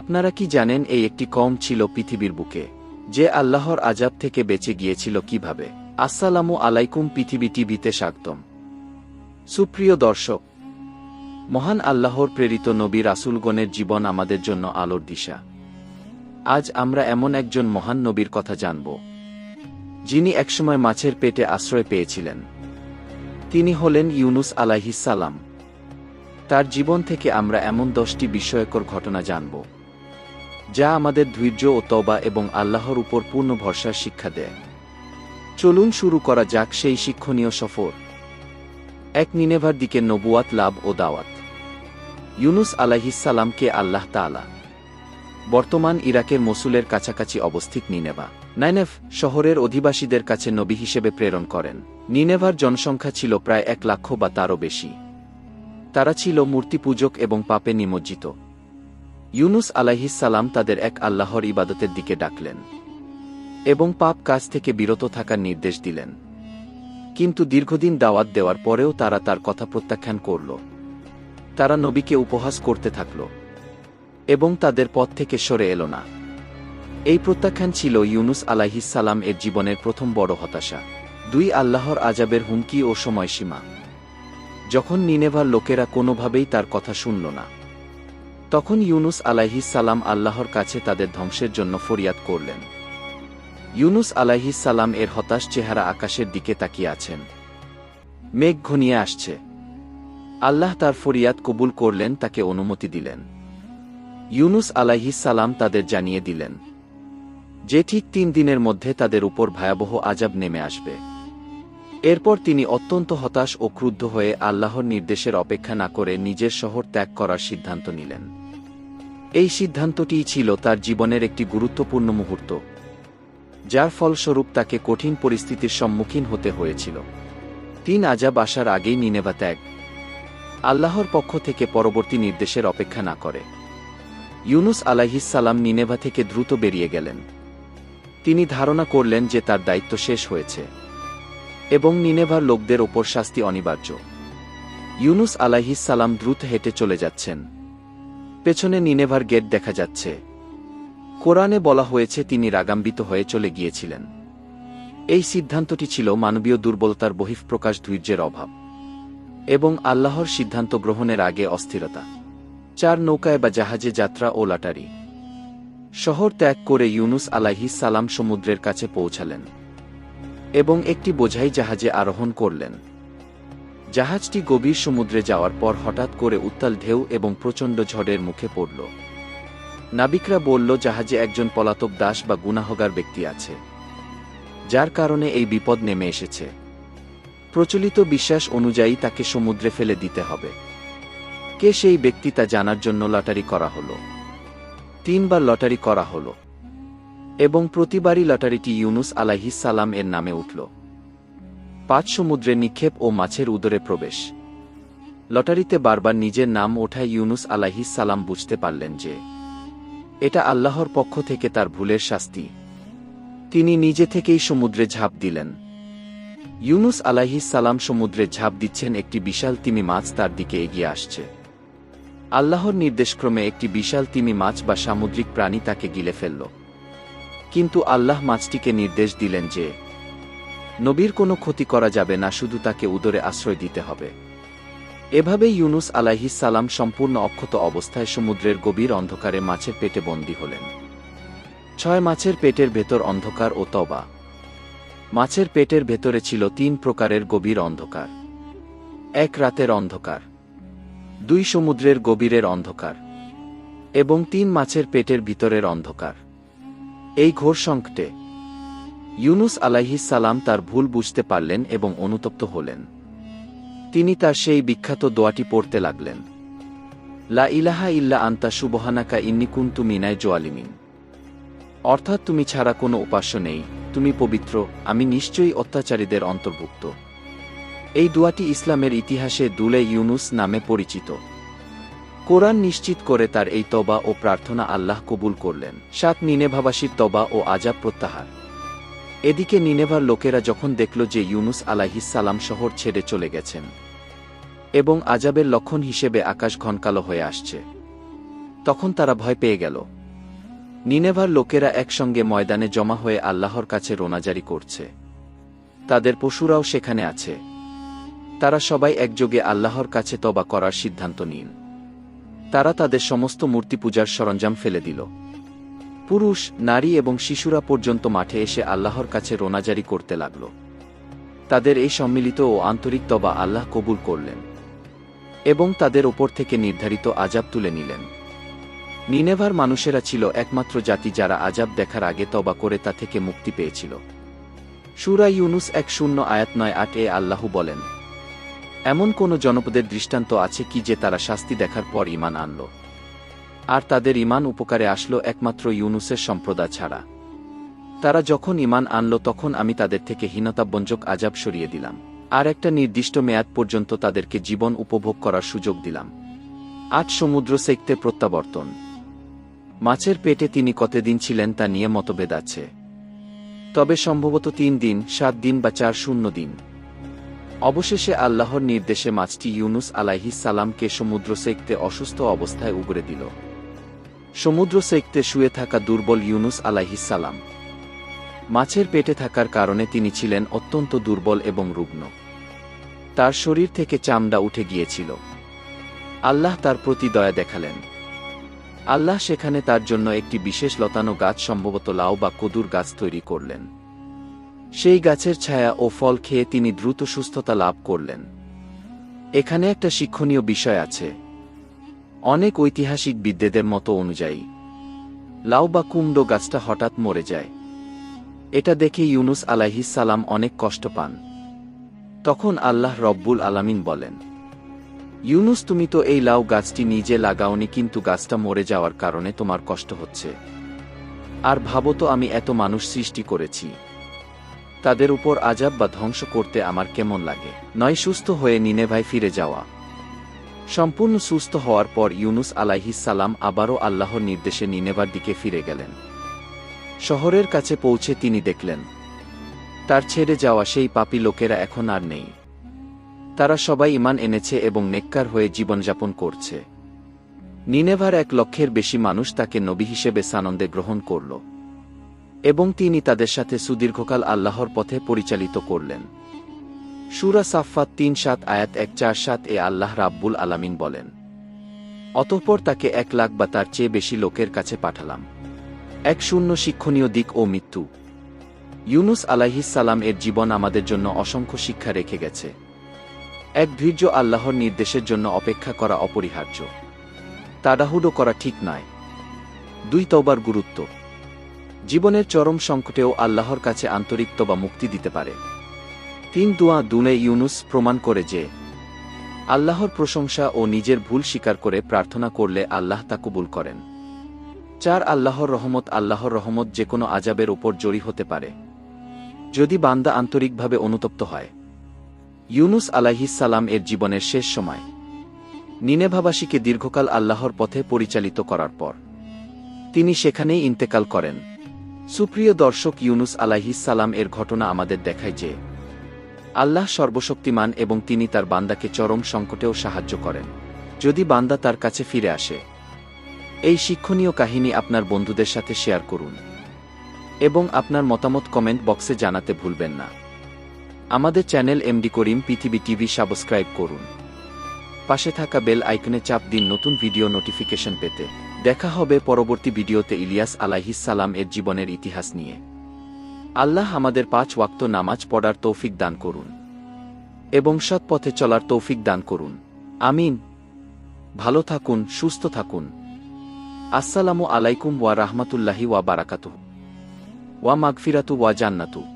আপনারা কি জানেন এই একটি কম ছিল পৃথিবীর বুকে, যে আল্লাহর আজাব থেকে বেঁচে গিয়েছিল কীভাবে? আসসালামু আলাইকুম পৃথিবী টিভিতে স্বাগতম। সুপ্রিয় দর্শক, মহান আল্লাহর প্রেরিত নবী রাসুলগণের জীবন আমাদের জন্য আলোর দিশা। আজ আমরা এমন একজন মহান নবীর কথা জানব, যিনি একসময় মাছের পেটে আশ্রয় পেয়েছিলেন। তিনি হলেন ইউনুস আলাইহিসালাম তার জীবন থেকে আমরা এমন দশটি বিস্ময়কর ঘটনা জানব। যা আমাদের ধৈর্য ও তবা এবং আল্লাহর উপর পূর্ণ ভরসার শিক্ষা দেয়। চলুন শুরু করা যাক সেই শিক্ষণীয় সফর। এক নিনেভার দিকে নবুয়াত, লাভ ও দাওয়াত। ইউনুস আলাহিসাল্লামকে আল্লাহ তাআলা। বর্তমান ইরাকের মসুলের কাছাকাছি অবস্থিত নিনেভা। নাইনেভ শহরের অধিবাসীদের কাছে নবী হিসেবে প্রেরণ করেন। নিনেভার জনসংখ্যা ছিল প্রায় এক লাখ বা তারও বেশি। তারা ছিল মূর্তি পূজক এবং পাপে নিমজ্জিত। ইউনুস আলাইহিসাল্লাম তাদের এক আল্লাহর ইবাদতের দিকে ডাকলেন এবং পাপ কাজ থেকে বিরত থাকার নির্দেশ দিলেন। কিন্তু দীর্ঘদিন দাওয়াত দেওয়ার পরেও তারা তার কথা প্রত্যাখ্যান করল। তারা নবীকে উপহাস করতে থাকল এবং তাদের পথ থেকে সরে এল না। এই প্রত্যাখ্যান ছিল ইউনুস আলাইহিসাল্লাম এর জীবনের প্রথম বড় হতাশা। দুই আল্লাহর আজাবের হুমকি ও সময়সীমা। যখন নিনেভার লোকেরা কোনোভাবেই তার কথা শুনল না। তখন ইউনুস আলাইহিসাল্লাম আল্লাহর কাছে তাদের ধ্বংসের জন্য ফরিয়াদ করলেন। ইউনুস আলাইহিসাল্লাম এর হতাশ চেহারা আকাশের দিকে তাকিয়ে আছেন। মেঘ ঘনিয়ে আসছে। আল্লাহ তার ফরিয়াদ কবুল করলেন, তাকে অনুমতি দিলেন। ইউনুস সালাম তাদের জানিয়ে দিলেন, যে ঠিক তিন দিনের মধ্যে তাদের উপর ভয়াবহ আজাব নেমে আসবে। এরপর তিনি অত্যন্ত হতাশ ও ক্রুদ্ধ হয়ে আল্লাহর নির্দেশের অপেক্ষা না করে নিজের শহর ত্যাগ করার সিদ্ধান্ত নিলেন। এই সিদ্ধান্তটিই ছিল তার জীবনের একটি গুরুত্বপূর্ণ মুহূর্ত, যার ফলস্বরূপ তাকে কঠিন পরিস্থিতির সম্মুখীন হতে হয়েছিল। তিন আজাব আসার আগেই নিনেভা ত্যাগ। আল্লাহর পক্ষ থেকে পরবর্তী নির্দেশের অপেক্ষা না করে। ইউনুস আলাহিসাল্লাম নিনেভা থেকে দ্রুত বেরিয়ে গেলেন। তিনি ধারণা করলেন যে তার দায়িত্ব শেষ হয়েছে এবং নিনেভার লোকদের ওপর শাস্তি অনিবার্য। ইউনুস আলাহিসাল্লাম দ্রুত হেঁটে চলে যাচ্ছেন। পেছনে নিনেভার গেট দেখা যাচ্ছে। কোরআনে বলা হয়েছে তিনি রাগাম্বিত হয়ে চলে গিয়েছিলেন। এই সিদ্ধান্তটি ছিল মানবীয় দুর্বলতার বহিঃপ্রকাশ ধৈর্যের অভাব এবং আল্লাহর সিদ্ধান্ত গ্রহণের আগে অস্থিরতা। চার নৌকায় বা জাহাজে যাত্রা ও লাটারি। শহর ত্যাগ করে ইউনুস আলাহি সালাম সমুদ্রের কাছে পৌঁছালেন এবং একটি বোঝাই জাহাজে আরোহণ করলেন। জাহাজটি গভীর সমুদ্রে যাওয়ার পর হঠাৎ করে উত্তাল ঢেউ এবং প্রচণ্ড ঝড়ের মুখে পড়ল। নাবিকরা বলল, জাহাজে একজন পলাতক দাস বা গুনাহগার ব্যক্তি আছে, যার কারণে এই বিপদ নেমে এসেছে। প্রচলিত বিশ্বাস অনুযায়ী তাকে সমুদ্রে ফেলে দিতে হবে। কে সেই ব্যক্তি তা জানার জন্য লটারি করা হল? তিনবার লটারি করা হল এবং প্রতিবারই লটারিটি ইউনুস আলাহিস সালাম এর নামে উঠল। পাঁচ সমুদ্রে নিক্ষেপ ও মাছের উদরে প্রবেশ। লটারিতে বারবার নিজের নাম ওঠায় ইউনুস আলাহিস সালাম বুঝতে পারলেন যে, এটা আল্লাহর পক্ষ থেকে তার ভুলের শাস্তি। তিনি নিজে থেকেই সমুদ্রে ঝাঁপ দিলেন। ইউনুস আলাহিস সালাম সমুদ্রে ঝাঁপ দিচ্ছেন একটি বিশাল তিমি মাছ তার দিকে এগিয়ে আসছে। আল্লাহর নির্দেশক্রমে একটি বিশাল তিমি মাছ বা সামুদ্রিক প্রাণী তাকে গিলে ফেলল। কিন্তু আল্লাহ মাছটিকে নির্দেশ দিলেন যে নবীর কোনো ক্ষতি করা যাবে না, শুধু তাকে উদরে আশ্রয় দিতে হবে। এভাবে ইউনুস সালাম সম্পূর্ণ অক্ষত অবস্থায় সমুদ্রের গভীর অন্ধকারে মাছের পেটে বন্দী হলেন। ছয় মাছের পেটের ভেতর অন্ধকার ও তবা মাছের পেটের ভেতরে ছিল তিন প্রকারের গভীর অন্ধকার। এক রাতের অন্ধকার, দুই সমুদ্রের গভীরের অন্ধকার, এবং তিন মাছের পেটের ভিতরের অন্ধকার। এই ঘোর সংকটে ইউনুস সালাম তার ভুল বুঝতে পারলেন এবং অনুতপ্ত হলেন। তিনি তার সেই বিখ্যাত দোয়াটি পড়তে লাগলেন। লা ইলাহা ইল্লা আন্তা সুবহানাকা ইন্নি কুন্তু মিনায় জোয়ালিমিন। অর্থাৎ তুমি ছাড়া কোনো উপাস্য নেই, তুমি পবিত্র, আমি নিশ্চয়ই অত্যাচারীদের অন্তর্ভুক্ত। এই দোয়াটি ইসলামের ইতিহাসে দুলে ইউনুস নামে পরিচিত। কোরআন নিশ্চিত করে তার এই তবা ও প্রার্থনা আল্লাহ কবুল করলেন। সাত নিনেভাবাসীর তবা ও আজাব প্রত্যাহার। এদিকে নিনেভার লোকেরা যখন দেখল যে ইউনুস আলাহিসাল্লাম শহর ছেড়ে চলে গেছেন এবং আজাবের লক্ষণ হিসেবে আকাশ ঘনকালো হয়ে আসছে, তখন তারা ভয় পেয়ে গেল। নিনেভার লোকেরা একসঙ্গে ময়দানে জমা হয়ে আল্লাহর কাছে রোনাজারি করছে। তাদের পশুরাও সেখানে আছে। তারা সবাই একযোগে আল্লাহর কাছে তবা করার সিদ্ধান্ত নিন। তারা তাদের সমস্ত মূর্তি পূজার সরঞ্জাম ফেলে দিল। পুরুষ, নারী এবং শিশুরা পর্যন্ত মাঠে এসে আল্লাহর কাছে রোনাজারি করতে লাগল। তাদের এই সম্মিলিত ও আন্তরিক তবা আল্লাহ কবুল করলেন এবং তাদের ওপর থেকে নির্ধারিত আজাব তুলে নিলেন। নিনেভার মানুষেরা ছিল একমাত্র জাতি যারা আজাব দেখার আগে তবা করে তা থেকে মুক্তি পেয়েছিল। সুরা ইউনুস এক শূন্য আয়াত নয় আট এ আল্লাহু বলেন, এমন কোন জনপদের দৃষ্টান্ত আছে কি যে তারা শাস্তি দেখার পর ইমান আনল? আর তাদের ইমান উপকারে আসলো একমাত্র ইউনুসের সম্প্রদায় ছাড়া। তারা যখন ইমান আনল তখন আমি তাদের থেকে হীনতাব্যঞ্জক আজাব সরিয়ে দিলাম। আর একটা নির্দিষ্ট মেয়াদ পর্যন্ত তাদেরকে জীবন উপভোগ করার সুযোগ দিলাম। আজ সমুদ্র সেকতে প্রত্যাবর্তন। মাছের পেটে তিনি কতদিন ছিলেন তা নিয়ে মতভেদ আছে। তবে সম্ভবত তিন দিন, সাত দিন বা চার শূন্য দিন। অবশেষে আল্লাহর নির্দেশে মাছটি ইউনুস আলাইহিস সালামকে সমুদ্র সেকতে অসুস্থ অবস্থায় উগরে দিল। সমুদ্র সেকতে শুয়ে থাকা দুর্বল ইউনুস আলাইহিস সালাম। মাছের পেটে থাকার কারণে তিনি ছিলেন অত্যন্ত দুর্বল এবং রুগ্ন। তার শরীর থেকে চামড়া উঠে গিয়েছিল। আল্লাহ তার প্রতি দয়া দেখালেন। আল্লাহ সেখানে তার জন্য একটি বিশেষ লতানো গাছ, সম্ভবত লাউ বা কদুর গাছ তৈরি করলেন। সেই গাছের ছায়া ও ফল খেয়ে তিনি দ্রুত সুস্থতা লাভ করলেন। এখানে একটা শিক্ষণীয় বিষয় আছে। অনেক ঐতিহাসিক বিদ্যেদের মতো অনুযায়ী, লাউ বা কুমড়ো গাছটা হঠাৎ মরে যায়। এটা দেখে ইউনুস সালাম অনেক কষ্ট পান। তখন আল্লাহ রব্বুল আলামিন বলেন, ইউনুস, তুমি তো এই লাউ গাছটি নিজে লাগাওনি, কিন্তু গাছটা মরে যাওয়ার কারণে তোমার কষ্ট হচ্ছে। আর ভাবো তো আমি এত মানুষ সৃষ্টি করেছি। তাদের উপর আজাব বা ধ্বংস করতে আমার কেমন লাগে? নয়, সুস্থ হয়ে নিনেভাই ফিরে যাওয়া। সম্পূর্ণ সুস্থ হওয়ার পর ইউনুস সালাম আবারও আল্লাহর নির্দেশে নিনেভার দিকে ফিরে গেলেন। শহরের কাছে পৌঁছে তিনি দেখলেন, তার ছেড়ে যাওয়া সেই পাপী লোকেরা এখন আর নেই। তারা সবাই ইমান এনেছে এবং নেককার হয়ে জীবনযাপন করছে। নিনেভার এক লক্ষের বেশি মানুষ তাকে নবী হিসেবে সানন্দে গ্রহণ করল এবং তিনি তাদের সাথে সুদীর্ঘকাল আল্লাহর পথে পরিচালিত করলেন। সুরা সাফাত তিন সাত, আয়াত এক, চার সাত এ আল্লাহ রাব্বুল আলামিন বলেন, অতঃপর তাকে এক লাখ বা তার চেয়ে বেশি লোকের কাছে পাঠালাম। এক শূন্য শিক্ষণীয় দিক ও মৃত্যু। ইউনুস সালাম এর জীবন আমাদের জন্য অসংখ্য শিক্ষা রেখে গেছে। এক ধৈর্য আল্লাহর নির্দেশের জন্য অপেক্ষা করা অপরিহার্য। তাড়াহুড়ো করা ঠিক নয়। দুই তওবার গুরুত্ব। জীবনের চরম সংকটেও আল্লাহর কাছে আন্তরিক তবা মুক্তি দিতে পারে। তিন দুয়া দুনে ইউনুস প্রমাণ করে যে, আল্লাহর প্রশংসা ও নিজের ভুল স্বীকার করে প্রার্থনা করলে আল্লাহ তা কবুল করেন। চার, আল্লাহর রহমত আল্লাহর রহমত যে কোনো আজাবের ওপর জড়ি হতে পারে। যদি বান্দা আন্তরিকভাবে অনুতপ্ত হয়। ইউনুস সালাম এর জীবনের শেষ সময়। নিনেভাবাসীকে দীর্ঘকাল আল্লাহর পথে পরিচালিত করার পর। তিনি সেখানেই ইন্তেকাল করেন। সুপ্রিয় দর্শক, ইউনুস সালাম এর ঘটনা আমাদের দেখায় যে আল্লাহ সর্বশক্তিমান এবং তিনি তার বান্দাকে চরম সংকটেও সাহায্য করেন। যদি বান্দা তার কাছে ফিরে আসে, এই শিক্ষণীয় কাহিনী আপনার বন্ধুদের সাথে শেয়ার করুন। এবং আপনার মতামত কমেন্ট বক্সে জানাতে ভুলবেন না। আমাদের চ্যানেল এমডি করিম পৃথিবী টিভি সাবস্ক্রাইব করুন। পাশে থাকা বেল আইকনে চাপ দিন নতুন ভিডিও নোটিফিকেশন পেতে। দেখা হবে পরবর্তী ভিডিওতে ইলিয়াস আলাইহিস সালাম এর জীবনের ইতিহাস নিয়ে। আল্লাহ আমাদের পাঁচ ওয়াক্ত নামাজ পড়ার তৌফিক দান করুন এবং সৎ পথে চলার তৌফিক দান করুন। আমিন। ভালো থাকুন, সুস্থ থাকুন। আসসালামু আলাইকুম ওয়া রাহমাতুল্লাহি ওয়া বারাকাতু ওয়া মাগফিরাতু ওয়া জান্নাতু।